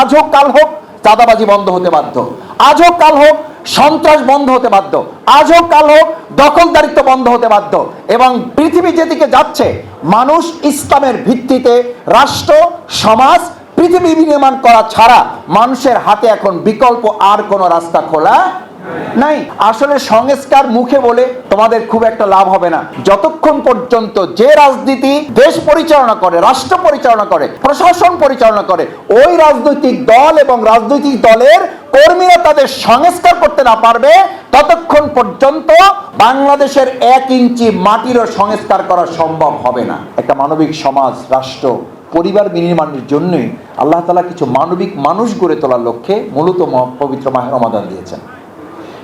আজ হোক, কাল হোক, চাঁদাবাজি বন্ধ হতে বাধ্য। আজ হোক, কাল হোক, সন্ত্রাস বন্ধ হতে বাধ্য। আজ হোক, কাল হোক, দখলদারিত্ব বন্ধ হতে বাধ্য। এবং পৃথিবী যেদিকে যাচ্ছে, মানুষ ইসলামের ভিত্তিতে রাষ্ট্র, সমাজ, পৃথিবী বিনির্মাণ করা ছাড়া মানুষের হাতে এখন বিকল্প আর কোনো রাস্তা খোলা নাই। আসলে সংস্কার মুখে বলে তোমাদের খুব একটা লাভ হবে না। যতক্ষণ পর্যন্ত যে রাজনীতি দেশ পরিচালনা করে, রাষ্ট্র পরিচালনা করে, প্রশাসন পরিচালনা করে, ওই রাজনৈতিক দল এবং রাজনৈতিক দলের কর্মীরা তাদের সংস্কার করতে না পারবে, ততক্ষণ পর্যন্ত বাংলাদেশের এক ইঞ্চি মাটিরও সংস্কার করা সম্ভব হবে না। একটা মানবিক সমাজ, রাষ্ট্র, পরিবার বিনির্মাণের জন্যই আল্লাহ তালা কিছু মানবিক মানুষ গড়ে তোলার লক্ষ্যে মূলত পবিত্র মাহের রমাদান দিয়েছেন।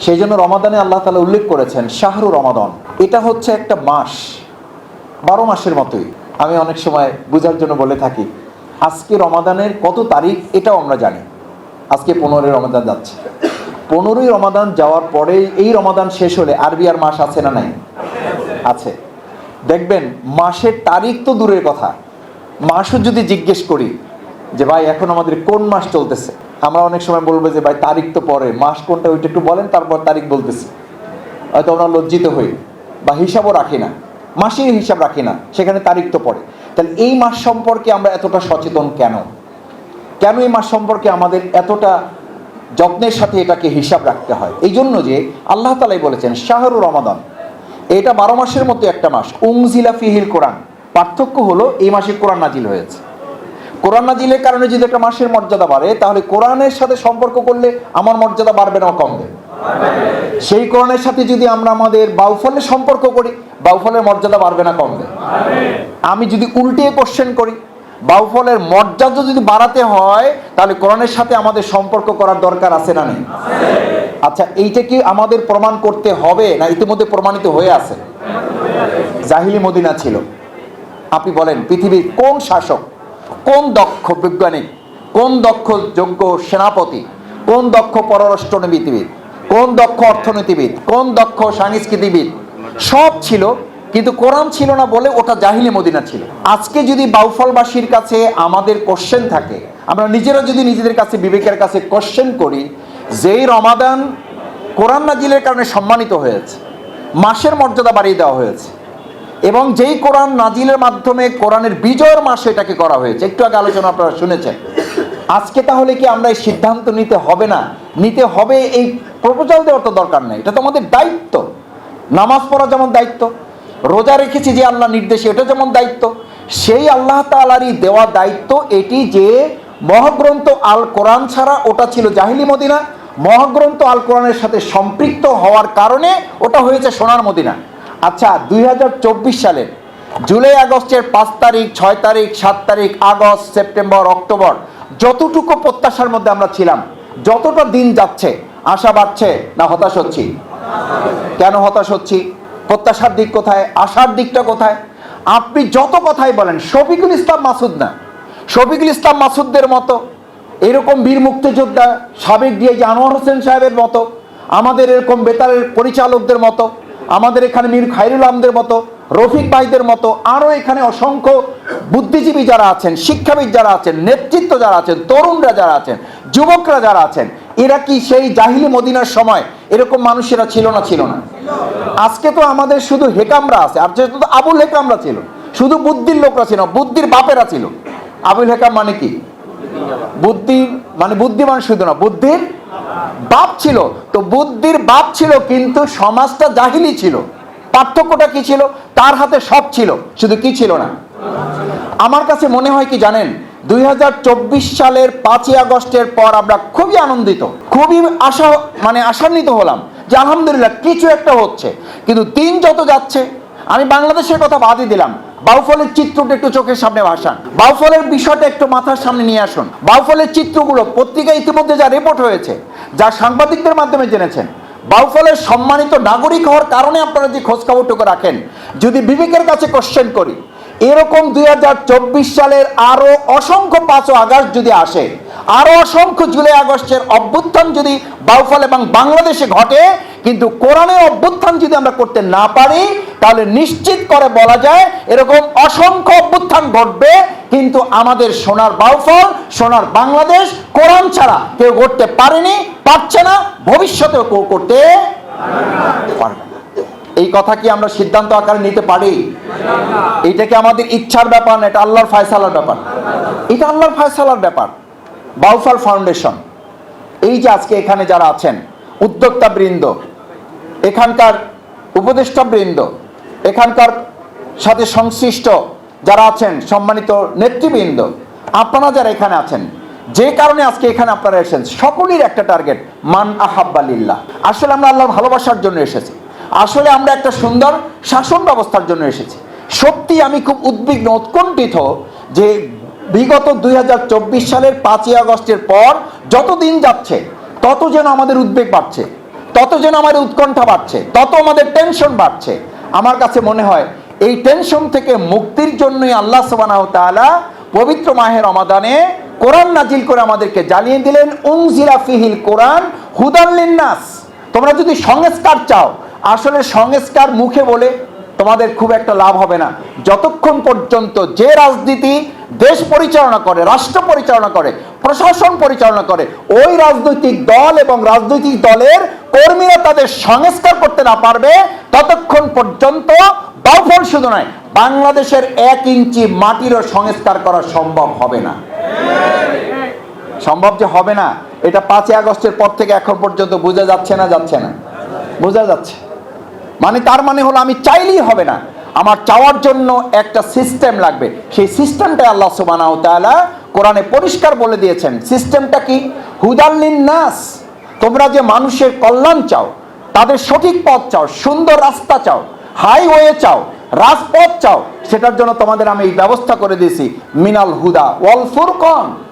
সেই জন্য রমাদানে আল্লাহ তালা উল্লেখ করেছেন, শাহরু রমাদান। এটা হচ্ছে একটা মাস, বারো মাসের মতোই। আমি অনেক সময় বোঝার জন্য বলে থাকি, আজকে রমাদানের কত তারিখ এটাও আমরা জানি। আজকে পনেরোই রমাদান যাচ্ছে। পনেরোই রমাদান যাওয়ার পরে এই রমাদান শেষ হলে আরবি আর মাস আছে না নাই? আছে। দেখবেন, মাসের তারিখ তো দূরের কথা। মাসও যদি জিজ্ঞেস করি যে ভাই, এখন আমাদের কোন মাস চলতেছে? আমরা অনেক সময় বলব যে ভাই, তারিখ তো পরে। মাস কোনটা ওইটা একটু বলেন, তারপর তারিখ বলতেছি। হয়তো আমরা লজ্জিত হই বা হিসাবও রাখি না। মাসের হিসাব রাখি না, সেখানে তারিখ তো পড়ে তাহলে এই মাস সম্পর্কে আমরা এতটা সচেতন কেন? কেন এই মাস সম্পর্কে আমাদের এতটা যত্নের সাথে এটাকে হিসাব রাখতে হয়? এই জন্য যে আল্লাহ তালাই বলেছেন, শাহরু রমাদান। এটা বারো মাসের মতো একটা মাস। উংজিলা ফিহিল কোরআন। পার্থক্য হলো এই মাসে কোরআন নাজিল হয়েছে। কোরআন নাজিলের কারণে যদি একটা মাসের মর্যাদা বাড়ে, তাহলে কোরআনের সাথে সম্পর্ক করলে আমার মর্যাদা বাড়বে না কমবে। সেই কোরআনের সাথে যদি আমরা আমাদের বাউফলের সম্পর্ক করি, বাউফলের মর্যাদা বাড়বে না কমবে। আমি যদি উল্টে কোশ্চেন করি, বাউফলের মর্যাদা যদি বাড়াতে হয়, তাহলে কোরআনের সাথে আমাদের সম্পর্ক করার দরকার আছে না নেই? আচ্ছা এইটা কি আমাদের প্রমাণ করতে হবে না ইতিমধ্যে প্রমাণিত হয়ে আছে? জাহিলি মদিনা ছিল। আপনি বলেন, পৃথিবীর কোন শাসক কোন দক্ষ বৈজ্ঞানিক, কোন দক্ষ যোগ্য সেনাপতি, কোন দক্ষ পররাষ্ট্রনীতিবিদ, কোন দক্ষ অর্থনীতিবিদ, কোন দক্ষ সাংস্কৃতিবিদ, সব ছিল, কিন্তু কোরআন ছিল না বলে ওটা জাহিলি মদিনা ছিল। আজকে যদি বাউফলবাসীর কাছে আমাদের কোশ্চেন থাকে, আমরা নিজেরা যদি নিজেদের কাছে, বিবেকের কাছে কোশ্চেন করি, যেই রমাদান কোরআন নাজিলের কারণে সম্মানিত হয়েছে, মাসের মর্যাদা বাড়িয়ে দেওয়া হয়েছে এবং যেই কোরআন নাজিলের মাধ্যমে কোরআনের বিজয়ের মাসে এটাকে করা হয়েছে। একটু আগে আলোচনা আপনারা শুনেছেন। আজকে তাহলে কি আমরা এই সিদ্ধান্ত নিতে হবে না? নিতে হবে এই প্রপোজাল দেওয়ার তো দরকার নেই। এটা তো আমাদের দায়িত্ব। নামাজ পড়া যেমন দায়িত্ব, রোজা রেখেছি যে আল্লাহ নির্দেশে, এটা যেমন দায়িত্ব, সেই আল্লাহ তালারই দেওয়া দায়িত্ব এটি যে মহাগ্রন্থ আল কোরআন ছাড়া ওটা ছিল জাহিলি মদিনা। মহাগ্রন্থ আল কোরআনের সাথে সম্পৃক্ত হওয়ার কারণে ওটা হয়েছে সোনার মদিনা। আচ্ছা দুই হাজার চব্বিশ সালের জুলাই আগস্টের পাঁচ তারিখ, ছয় তারিখ, সাত তারিখ, আগস্ট, সেপ্টেম্বর, অক্টোবর, যতটুকু প্রত্যাশার মধ্যে আমরা ছিলাম, যতটা দিন যাচ্ছে, আশা বাড়ছে না হতাশ হচ্ছি? কেন হতাশ হচ্ছি? প্রত্যাশার দিক কোথায়? আশার দিকটা কোথায়? আপনি যত কথাই বলেন, শফিকুল ইসলাম মাসুদ না। শফিকুল ইসলাম মাসুদদের মতো, এরকম বীর মুক্তিযোদ্ধা, সাবেক ডিআইজি আনোয়ার হোসেন সাহেবের মতো, আমাদের এরকম বেতারের পরিচালকদের মতো আমাদের এখানে মীর খাইরুল আমদের মতো, রফিক ভাইদের মতো, আরও এখানে অসংখ্য বুদ্ধিজীবী যারা আছেন, শিক্ষাবিদ যারা আছেন, নেতৃত্ব যারা আছেন, তরুণরা যারা আছেন, যুবকরা যারা আছেন, এরা কি সেই জাহিলি মদিনার সময় এরকম মানুষেরা ছিল না ছিল না? আজকে তো আমাদের শুধু হেকামরা আছে, আর যেহেতু তো আবুল হেকামরা ছিল, শুধু বুদ্ধির লোকরা ছিল, বুদ্ধির বাপেরা ছিল। আবুল হেকাম মানে কি? বুদ্ধি মানে বুদ্ধিমান শুধু না, বুদ্ধির বাপ ছিল, তো বুদ্ধির বাপ ছিল, কিন্তু সমাজটা জাহিলি ছিল। পার্থক্যটা কি ছিল? তার হাতে সব ছিল, শুধু কি ছিল না। আমার কাছে মনে হয় কি জানেন, দুই হাজার চব্বিশ সালের পাঁচই আগস্টের পর আমরা খুবই আনন্দিত, খুবই আশা মানে আশান্বিত হলাম যে আলহামদুলিল্লাহ কিছু একটা হচ্ছে। কিন্তু দিন যত যাচ্ছে, আমি বাংলাদেশের কথা বাদই দিলাম, বাউফলের চিত্রটা একটু চোখের সামনে ভাসান। বাউফলের বিষয়টা একটু মাথার সামনে নিয়ে আসুন। বাউফলের চিত্রগুলো পত্রিকায় ইতিমধ্যে যা রিপোর্ট হয়েছে যা সাংবাদিকদের মাধ্যমে জেনেছেন। বাউফলের সম্মানিত নাগরিক হওয়ার কারণে আপনারা যে খোঁজখবরটুকু রাখেন, যদি বিবেকের কাছে কোশ্চেন করি এরকম দুই হাজার চব্বিশ সালের আরও অসংখ্য পাঁচ আগস্ট যদি আসে, আরও অসংখ্য জুলাই আগস্টের অভ্যুত্থান যদি বাউফল এবং বাংলাদেশে ঘটে, কিন্তু কোরআনের অভ্যুত্থান যদি আমরা করতে না পারি, তাহলে নিশ্চিত করে বলা যায় এরকম অসংখ্য অভ্যুত্থান ঘটবে, কিন্তু আমাদের সোনার বাউফল, সোনার বাংলাদেশ কোরআন ছাড়া কেউ করতে পারেনি, পারছে না, ভবিষ্যতেও কেউ করতে পারবে। এই কথা কি আমরা সিদ্ধান্ত আকারে নিতে পারি? এটা কি আমাদের ইচ্ছার ব্যাপার না? এটা আল্লাহর ফায়সালার ব্যাপার? এটা আল্লাহর ফায়সালার ব্যাপার। বাউফল ফাউন্ডেশন। এই যে আজকে এখানে যারা আছেন উদ্যোক্তা বৃন্দ এখানকার উপদেষ্টা বৃন্দ এখানকার সাথে সংশ্লিষ্ট যারা আছেন, সম্মানিত নেতৃবৃন্দ, আপনারা যারা এখানে আছেন, যে কারণে আজকে এখানে আপনারা এসেছেন, সকলের একটা টার্গেট মান আহাব্বালিল্লাহ। আসলে আমরা আল্লাহর ভালোবাসার জন্য এসেছি। আসলে আমরা একটা সুন্দর শাসন ব্যবস্থার জন্য এসেছি। সত্যি আমি খুব উদ্বিগ্ন, উৎকণ্ঠিত যে বিগত দুই হাজার চব্বিশ সালের পাঁচই আগস্টের পর যত দিন যাচ্ছে, তত যেন আমাদের উদ্বেগ বাড়ছে, তত যেন আমাদের উৎকণ্ঠা বাড়ছে, তত আমাদের টেনশন বাড়ছে। আমার কাছে মনে হয়, এই টেনশন থেকে মুক্তির জন্যই আল্লাহ সুবহানাহু ওয়া পবিত্র মাহের অমাদানে কোরআন নাজিল করে আমাদেরকে জানিয়ে দিলেন, উনজিলা ফিহিল কোরআন হুদান লিন্নাস তোমরা যদি সংস্কার চাও আসলে সংস্কার মুখে বলে তোমাদের খুব একটা লাভ হবে না। যতক্ষণ পর্যন্ত যে রাজনীতি দেশ পরিচালনা করে, রাষ্ট্র পরিচালনা করে, প্রশাসন পরিচালনা করে, ওই রাজনৈতিক দল এবং রাজনৈতিক দলের কর্মীরা তাদের সংস্কার করতে না পারবে, ততক্ষণ পর্যন্ত বাউফল শুধু নয়, বাংলাদেশের এক ইঞ্চি মাটিরও সংস্কার করা সম্ভব হবে না। সম্ভব যে হবে না, এটা পাঁচই আগস্টের পর থেকে এখন পর্যন্ত বোঝা যাচ্ছে না যাচ্ছে না। বোঝা যাচ্ছে। মানে তার মানে হলো আমি চাইলেই হবে না। আমার চাওয়ার জন্য একটা সিস্টেম লাগবে। সেই সিস্টেমটা আল্লাহ সুবহানাহু তাআলা কোরআনে পরিষ্কার বলে দিয়েছেন। সিস্টেমটা কি? হুদাল্লিন নাস তোমরা যে মানুষের কল্যাণ চাও, তাদের সঠিক পথ চাও, সুন্দর রাস্তা চাও হাইওয়ে চাও, রাজপথ চাও, সেটার জন্য তোমাদের আমি এই ব্যবস্থা করে দিয়েছি। মিনাল হুদা ওয়াল ফুরকন।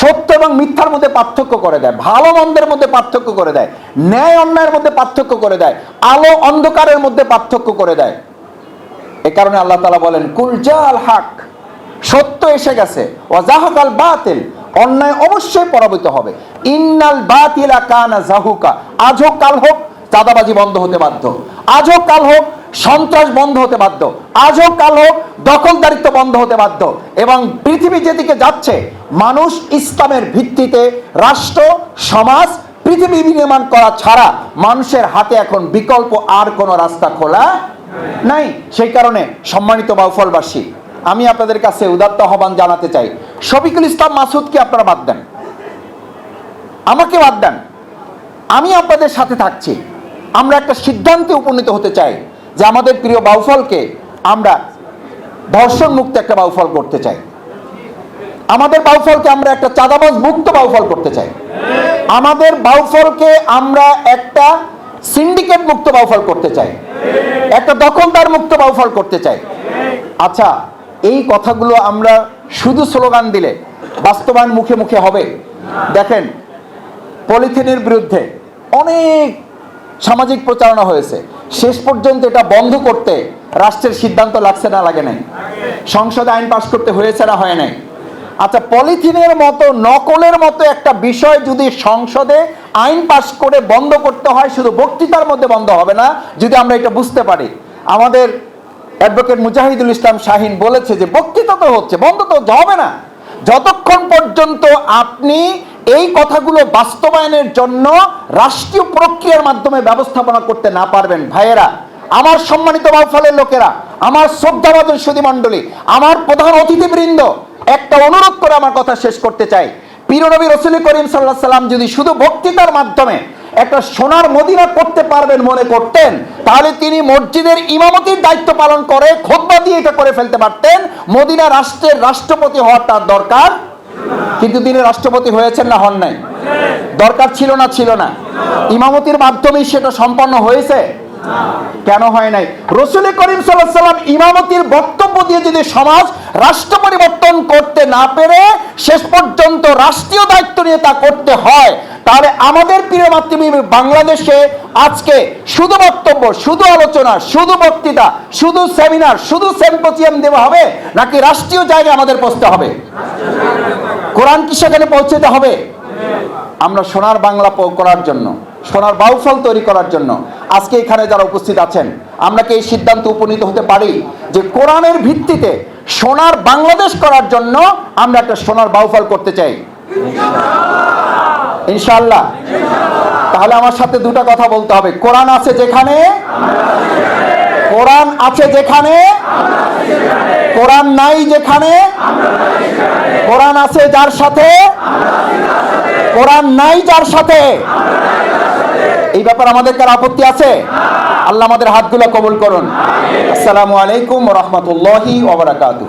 সত্য এবং মিথ্যার মধ্যে পার্থক্য করে দেয়, ভালো মন্দের মধ্যে পার্থক্য করে দেয়, ন্যায় অন্যায়ের মধ্যে পার্থক্য করে দেয়, আলো অন্ধকারের মধ্যে পার্থক্য করে দেয়। এ কারণে আল্লাহ তালা বলেন কুলজাল হাক সত্য এসে গেছে ওয়াজাহাকাল বাতিল অন্যায় অবশ্যই পরাবিত হবে। ইন্নাল বাতিলা কানা জাহুকা আজ হোক কাল হোক, চাঁদাবাজি বন্ধ হতে বাধ্য। আজ হোক কাল হোক সন্ত্রাস বন্ধ হতে বাধ্য। আজ হোক কাল হোক দখলদারিত্ব বন্ধ হতে বাধ্য। এবং পৃথিবী যেদিকে যাচ্ছে, মানুষ ইসলামের ভিত্তিতে রাষ্ট্র, সমাজ, পৃথিবী বিনির্মাণ করা ছাড়া মানুষের হাতে এখন বিকল্প আর কোনো রাস্তা খোলা নাই। সেই কারণে সম্মানিত বাউফলবাসী, আমি আপনাদের কাছে উদাত্ত আহ্বান জানাতে চাই। শফিকুল ইসলাম মাসুদকে আপনারা বাদ দেন। আমাকে বাদ দেন। আমি আপনাদের সাথে থাকছি। আমরা একটা সিদ্ধান্তে উপনীত হতে চাই। যে আমাদের প্রিয় বাউফলকে আমরা ধর্ষণ মুক্ত একটা বাউফল করতে চাই। আমাদের বাউফলকে আমরা একটা চাঁদাবাজ মুক্ত বাউফল করতে চাই। আমাদের বাউফলকে আমরা একটা সিন্ডিকেট মুক্ত বাউফল করতে চাই। একটা দখলদার মুক্ত বাউফল করতে চাই। আচ্ছা এই কথাগুলো আমরা শুধু স্লোগান দিলে বাস্তবায়ন মুখে মুখে হবে। দেখেন, পলিথিনের বিরুদ্ধে অনেক সামাজিক প্রচারণা হয়েছে। শেষ পর্যন্ত এটা বন্ধ করতে রাষ্ট্রের সিদ্ধান্ত লাগছে না, লাগে নাই। সংসদে আইন পাশ করতে হয়েছে না, হয় নাই। আচ্ছা পলিথিনের মতো, নকলের মতো একটা বিষয় যদি সংসদে আইন পাশ করে বন্ধ করতে হয়, শুধু বক্তৃতার মধ্যে বন্ধ হবে না, যদি আমরা এটা বুঝতে পারি। আমাদের অ্যাডভোকেট মুজাহিদুল ইসলাম শাহিন বলেছে যে, বক্তৃতা তো হচ্ছে, বন্ধ তো হবে না। যতক্ষণ পর্যন্ত আপনি এই কথাগুলো বাস্তবায়নের জন্য রাষ্ট্রীয় প্রক্রিয়ার মাধ্যমে ব্যবস্থাপনা করতে না পারবেন ভাইয়েরা। আমার সম্মানিত বাউফলের লোকেরা, আমার শ্রদ্ধাবাদন সুদী মণ্ডলী, আমার প্রধান অতিথিবৃন্দ, একটা অনুরোধ করে আমার কথা শেষ করতে চাই। পীরনবী রসুল করিম সাল্লাহ সাল্লাম যদি শুধু বক্তৃতার মাধ্যমে একটা সোনার মদিনা করতে পারবেন মনে করতেন, তাহলে তিনি মসজিদের ইমামতির দায়িত্ব পালন করে, খোদবা দিয়ে এটা করে ফেলতে পারতেন। মদিনা রাষ্ট্রের রাষ্ট্রপতি হওয়ার তার দরকার কিন্তু তিনি রাষ্ট্রপতি হয়েছেন না, হন নাই। দরকার ছিল না ছিল না। ইমামতির মাধ্যমেই সেটা সম্পন্ন হয়েছে? কেন হয় নাই? রসুল করিম সাল্লাম ইমামতির বক্তব্য দিয়ে যদি সমাজ রাষ্ট্র পরিবর্তন করতে না পেরে শেষ পর্যন্ত রাষ্ট্রীয় দায়িত্ব নিয়ে তা করতে হয়, তাহলে আমাদের প্রিয় মাতৃভূমি বাংলাদেশে আজকে শুধু বক্তব্য, শুধু আলোচনা, শুধু বক্তৃতা, শুধু সেমিনার শুধু সেম্পোজিয়াম দেওয়া হবে, নাকি রাষ্ট্রীয় জায়গায় আমাদের পৌঁছতে হবে? কোরআন কি সেখানে পৌঁছতে হবে? আমরা সোনার বাংলা করার জন্য, সোনার বাউফল তৈরি করার জন্য আজকে এখানে যারা উপস্থিত আছেন, আমরা কি এই সিদ্ধান্তে উপনীত হতে পারি যে কোরআনের ভিত্তিতে সোনার বাংলাদেশ করার জন্য আমরা একটা সোনার বাউফল করতে চাই? ইনশাআল্লাহ। তাহলে আমার সাথে দুটো কথা বলতে হবে। কোরআন আছে যেখানে? কোরআন আছে যেখানে? কোরআন নাই যেখানে, কোরআন আছে যার সাথে, কোরআন নাই যার সাথে। এই ব্যাপার আমাদের কার আপত্তি আছে? আল্লাহ আমাদের হাতগুলো কবুল করুন। আসসালামু আলাইকুম রহমতুল্লাহি ওবরাকাতু